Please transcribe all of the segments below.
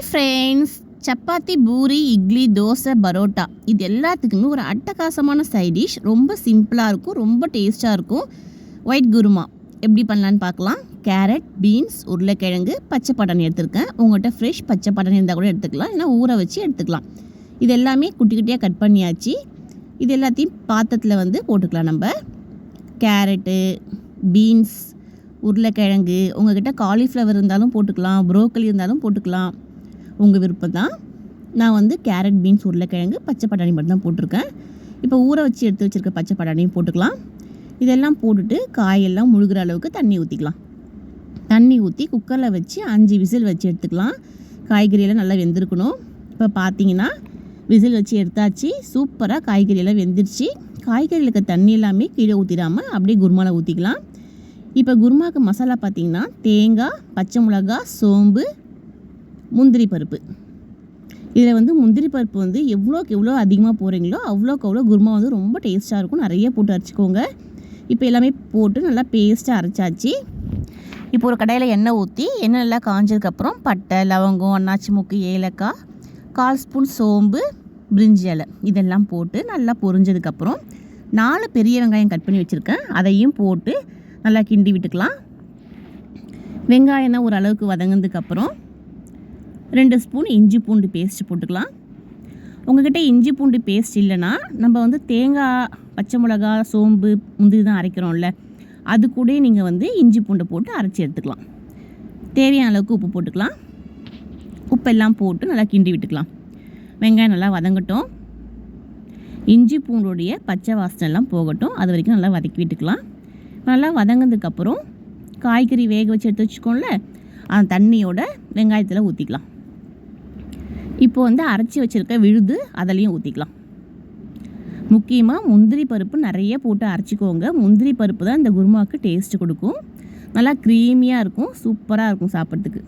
Hi friends chapati puri idli dosa parotta. இது எல்லாத்துக்குமே ஒரு அட்டகாசமான சைட் டிஷ் ரொம்ப சிம்பிளாக இருக்கும் ரொம்ப டேஸ்ட்டாக இருக்கும். ஒயிட் குருமா. எப்படி பண்ணலான்னு பார்க்கலாம். கேரட் பீன்ஸ் உருளைக்கிழங்கு பச்சை பட்டாணி எடுத்திருக்கேன். உங்கள்கிட்ட ஃப்ரெஷ் பச்சை பட்டாணி இருந்தால் கூட எடுத்துக்கலாம். இல்லைனா ஊற வச்சு எடுத்துக்கலாம். இது எல்லாமே குட்டி குட்டியாக கட் பண்ணியாச்சு. இது எல்லாத்தையும் பாத்திரத்தில் வந்து போட்டுக்கலாம் நம்ம. கேரட்டு பீன்ஸ் உருளைக்கிழங்கு உங்கள்கிட்ட காலிஃப்ளவர் இருந்தாலும் போட்டுக்கலாம் ப்ரோக்கலி இருந்தாலும் போட்டுக்கலாம். உங்கள் விருப்பம் தான். நான் வந்து கேரட் பீன்ஸ் உருளைக்கிழங்கு பச்சை பட்டாணி மட்டும் தான் போட்டிருக்கேன். இப்போ ஊற வச்சு எடுத்து வச்சுருக்க பச்சை பட்டாணியும் போட்டுக்கலாம். இதெல்லாம் போட்டுட்டு காயெல்லாம் முழுகிற அளவுக்கு தண்ணி ஊற்றிக்கலாம் தண்ணி ஊற்றி குக்கரில் வச்சு அஞ்சு விசில் வச்சு எடுத்துக்கலாம். காய்கறியெல்லாம் நல்லா வெந்திருக்கணும். இப்போ பார்த்தீங்கன்னா விசில் வச்சு எடுத்தாச்சு. சூப்பராக காய்கறியெல்லாம் வெந்துருச்சு. காய்கறியில் இருக்க தண்ணி எல்லாமே கீழே ஊற்றிடாமல் அப்படியே குருமாவில் ஊற்றிக்கலாம் இப்போ குருமாவுக்கு மசாலா பார்த்திங்கன்னா தேங்காய் பச்சை மிளகா சோம்பு முந்திரி பருப்பு. இதில் வந்து முந்திரி பருப்பு வந்து எவ்வளோக்கு எவ்வளோ அதிகமாக போகிறீங்களோ அவ்வளோக்கு அவ்வளோ குருமா வந்து ரொம்ப டேஸ்ட்டாக இருக்கும். நிறைய போட்டு அரைச்சிக்கோங்க. இப்போ எல்லாமே போட்டு நல்லா பேஸ்ட்டாக அரைச்சாச்சு. இப்போ ஒரு கடையில் எண்ணெய் ஊற்றி எண்ணெய் நல்லா காஞ்சதுக்கப்புறம் பட்டை லவங்கம் அன்னாச்சி மூக்கு ஏலக்காய் கால் ஸ்பூன் சோம்பு பிரிஞ்சி இலை இதெல்லாம் போட்டு நல்லா பொரிஞ்சதுக்கப்புறம் நாலு பெரிய வெங்காயம் கட் பண்ணி வச்சுருக்கேன். அதையும் போட்டு நல்லா கிண்டி விட்டுக்கலாம். வெங்காயம்னா ஓரளவுக்கு வதங்கினதுக்கப்புறம் ரெண்டு ஸ்பூன் இஞ்சி பூண்டு பேஸ்ட் போட்டுக்கலாம். உங்கள்கிட்ட இஞ்சி பூண்டு பேஸ்ட் இல்லைன்னா நம்ம வந்து தேங்காய் பச்சை மிளகா சோம்பு முந்திரி தான் அரைக்கிறோம்ல அது கூட நீங்கள் வந்து இஞ்சி பூண்டை போட்டு அரைச்சி எடுத்துக்கலாம். தேவையான அளவுக்கு உப்பு போட்டுக்கலாம். உப்பெல்லாம் போட்டு நல்லா கிண்டி விட்டுக்கலாம். வெங்காயம் நல்லா வதங்கட்டும். இஞ்சி பூண்டுடைய பச்சை வாசனைலாம் போகட்டும். அது வரைக்கும் நல்லா வதக்கி விட்டுக்கலாம். நல்லா வதங்கினதுக்கப்புறம் காய்கறி வேக வச்சு எடுத்து வச்சுக்கோங்கள அந்த தண்ணியோட வெங்காயத்தில் ஊற்றிக்கலாம் இப்போ வந்து அரைச்சி வச்சுருக்க விழுது அதிலையும் ஊற்றிக்கலாம் முக்கியமாக முந்திரி பருப்பு நிறைய போட்டு அரைச்சிக்கோங்க. முந்திரி பருப்பு தான் இந்த குருமாவுக்கு டேஸ்ட் கொடுக்கும். நல்லா க்ரீமியாக இருக்கும் சூப்பராக இருக்கும் சாப்பிட்றதுக்கு.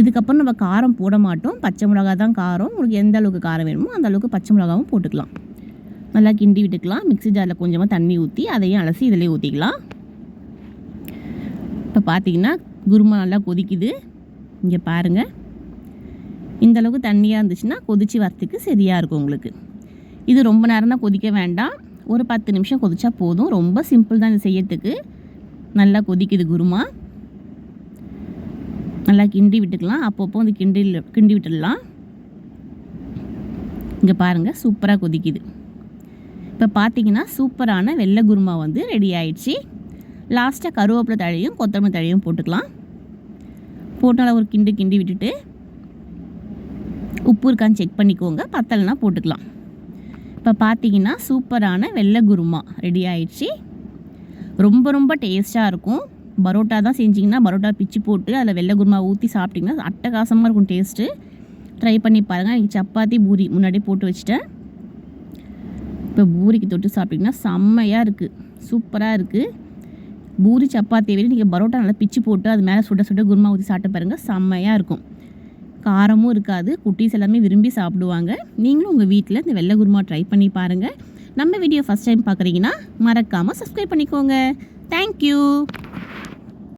இதுக்கப்புறம் நம்ம காரம் போட மாட்டோம். பச்சை மிளகா தான் காரம். உங்களுக்கு எந்த அளவுக்கு காரம் வேணுமோ அந்த அளவுக்கு பச்சை மிளகாவும் போட்டுக்கலாம். நல்லா கிண்டி விட்டுக்கலாம். மிக்ஸி ஜாரில் கொஞ்சமாக தண்ணி ஊற்றி அதையும் அலசி இதிலே ஊற்றிக்கலாம் இப்போ பார்த்தீங்கன்னா குருமா நல்லா கொதிக்குது. இங்கே பாருங்கள் இந்தளவுக்கு தண்ணியாக இருந்துச்சுன்னா கொதித்து வரத்துக்கு சரியாக இருக்கும் உங்களுக்கு. இது ரொம்ப நேரம் தான் கொதிக்க வேண்டாம். ஒரு பத்து நிமிஷம் கொதிச்சா போதும். ரொம்ப சிம்பிள் தான் இது செய்யறதுக்கு. நல்லா கொதிக்குது குருமா. நல்லா கிண்டி விட்டுக்கலாம். அப்பப்போ வந்து கிண்டி கிண்டி விட்டுடலாம். இங்கே பாருங்கள் சூப்பராக கொதிக்குது. இப்போ பார்த்தீங்கன்னா சூப்பரான வெள்ளை குருமா வந்து ரெடி ஆயிடுச்சு. லாஸ்ட்டாக கருவேப்பிலை தழையும் கொத்தமல்லி தழையும் போட்டுக்கலாம். போட்டால ஒரு கிண்டு கிண்டி விட்டுட்டு உப்பு இருக்கான்னு செக் பண்ணிக்கோங்க. பத்தலைனா போட்டுக்கலாம். இப்போ பார்த்தீங்கன்னா சூப்பரான வெள்ளை குருமா ரெடி ஆயிடுச்சு. ரொம்ப ரொம்ப டேஸ்ட்டாக இருக்கும். பரோட்டா தான் செஞ்சிங்கன்னா பரோட்டா பிச்சு போட்டு அதில் வெள்ளை குருமா ஊற்றி சாப்பிட்டிங்கன்னா அட்டகாசமாக இருக்கும் டேஸ்ட்டு ட்ரை பண்ணி பாருங்கள் இன்றைக்கி சப்பாத்தி பூரி முன்னாடியே போட்டு வச்சுட்டேன். இப்போ பூரிக்கு தொட்டு சாப்பிட்டிங்கன்னா செம்மையாக இருக்குது சூப்பராக இருக்குது பூரி சப்பாத்தியை விட நீங்கள் பரோட்டா நல்லா பிச்சு போட்டு அது மேலே சுட சுட குருமா ஊற்றி சாப்பிட்டு பாருங்கள் செம்மையாக இருக்கும். காரமும் இருக்காது குட்டீஸ் எல்லாமே விரும்பி சாப்பிடுவாங்க. நீங்களும் உங்கள் வீட்டில் இந்த வெள்ளை குருமா ட்ரை பண்ணி பாருங்கள் நம்ம வீடியோ ஃபஸ்ட் டைம் பார்க்குறீங்கன்னா மறக்காமல் சப்ஸ்கிரைப் பண்ணிக்கோங்க. தேங்க்யூ